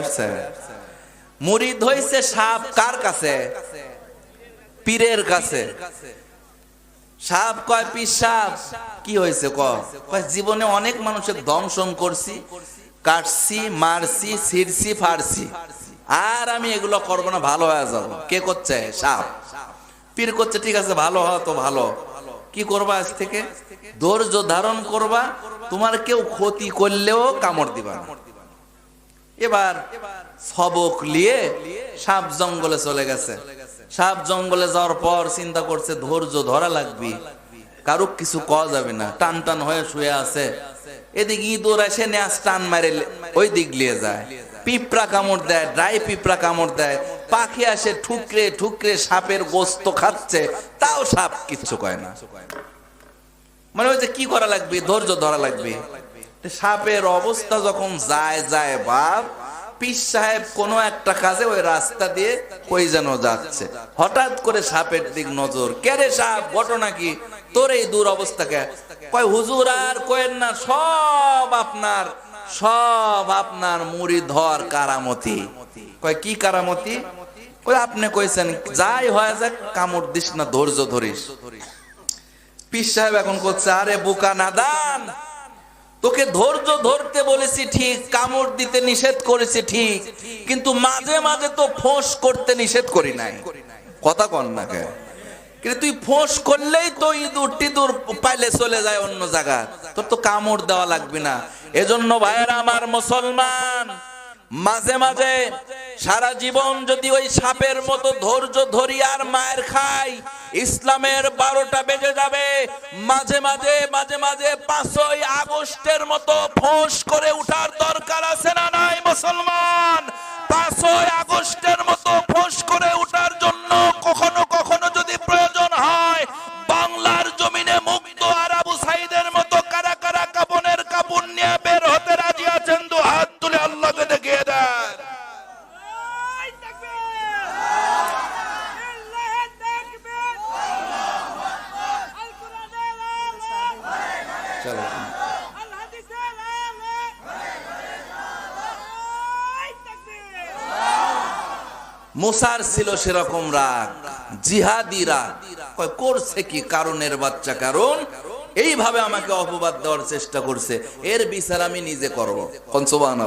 আসছে। মুরিদ হইছে সাপ কার কাছে? পীরের কাছে। সাপ কয়, পীর কি হয়েছে কয়, জীবনে অনেক মানুষের দংশন করছি, কাটছি, মারছি, ছিড়ছি, ফাড়ছি। আর আমি এগুলো করব না, ভালো হয়ে যাব। কে করছে? সাপ পীর করছে, ঠিক আছে, ভালো হওয়া তো ভালো। কি করবা আজ থেকে? ধৈর্য ধারণ করবা। তোমার কেউ ক্ষতি করলেও কামড় দিবা না। এবার সবক নিয়ে সাপ জঙ্গলে চলে গেছে। সাপ জঙ্গলে যাওয়ার পর চিন্তা করছে, ধৈর্য ধরা লাগবে। কারও কিছু কওয়া যাবে না। টান টান হয়ে শুয়ে আছে। এদিকে ইঁদুর এসে ন্যাস টান মারে ওই দিক লিয়ে যায়। পিঁপড়া কামড় দেয়, ড্রাই পিঁপড়া কামড় দেয়। পাখি আসে, ঠুকরে ঠুকরে সাপের গোস্ত খাচ্ছে। তাও সাপ কিচ্ছু কয় না। মানে ওই যে কি করা লাগবে? ধৈর্য ধরা লাগবে। সাপের অবস্থা যখন যায় যায় বাপ পিস সাহেব কোনো একটা কাজে ওই রাস্তা দিয়ে কই যেন যাচ্ছে। হঠাৎ করে সাপের দিক নজর। কেরে সাপ ঘটনা কি তোর এই দূর অবস্থাকে কয়, হুজুর আর কয়েন না, সব আপনার সব আপনার মুড়ি ধর কারামতি। কয়, কি কারামতি? কয়, আপনি কইছেন, যাই হয় যাক, কামড় দিস না, ধৈর্য ধরিস। পিস সাহেব এখন করছে, আরে বোকা নাদান! তোকে ধৈর্য ধরতে বলেছি ঠিক, কামড় দিতে নিষেধ করেছি ঠিক, কিন্তু মাঝে মাঝে তো ফোঁস করতে নিষেধ করি নাই। কথা কন না কে? কিন্তু তুই ফোঁস করলেই তো ইঁদুর টিদুর পাইলে চলে যায় অন্য জায়গা তোর তো কামড় দেওয়া লাগবে না। এজন্য ভাইয়েরা আমার মুসলমান, মাঝে মাঝে সারা জীবন যদি ওই সাপের মতো ধৈর্য ধরি আর মায়ের খাই ইসলামের বারোটা বেজে যাবে। মাঝে মাঝে মাঝে মাঝে পাঁচই আগস্টের মতো ফোঁস করে উঠার দরকার আছে না নাই মুসলমান? চলো। মুসার ছিল সেরকম রাগ, জিহাদি রাগ। করছে কি? কারণের বাচ্চা, কারণ এইভাবে আমাকে অপবাদ দেওয়ার চেষ্টা করছে। এর বিচার আমি নিজে করব। কনসোবান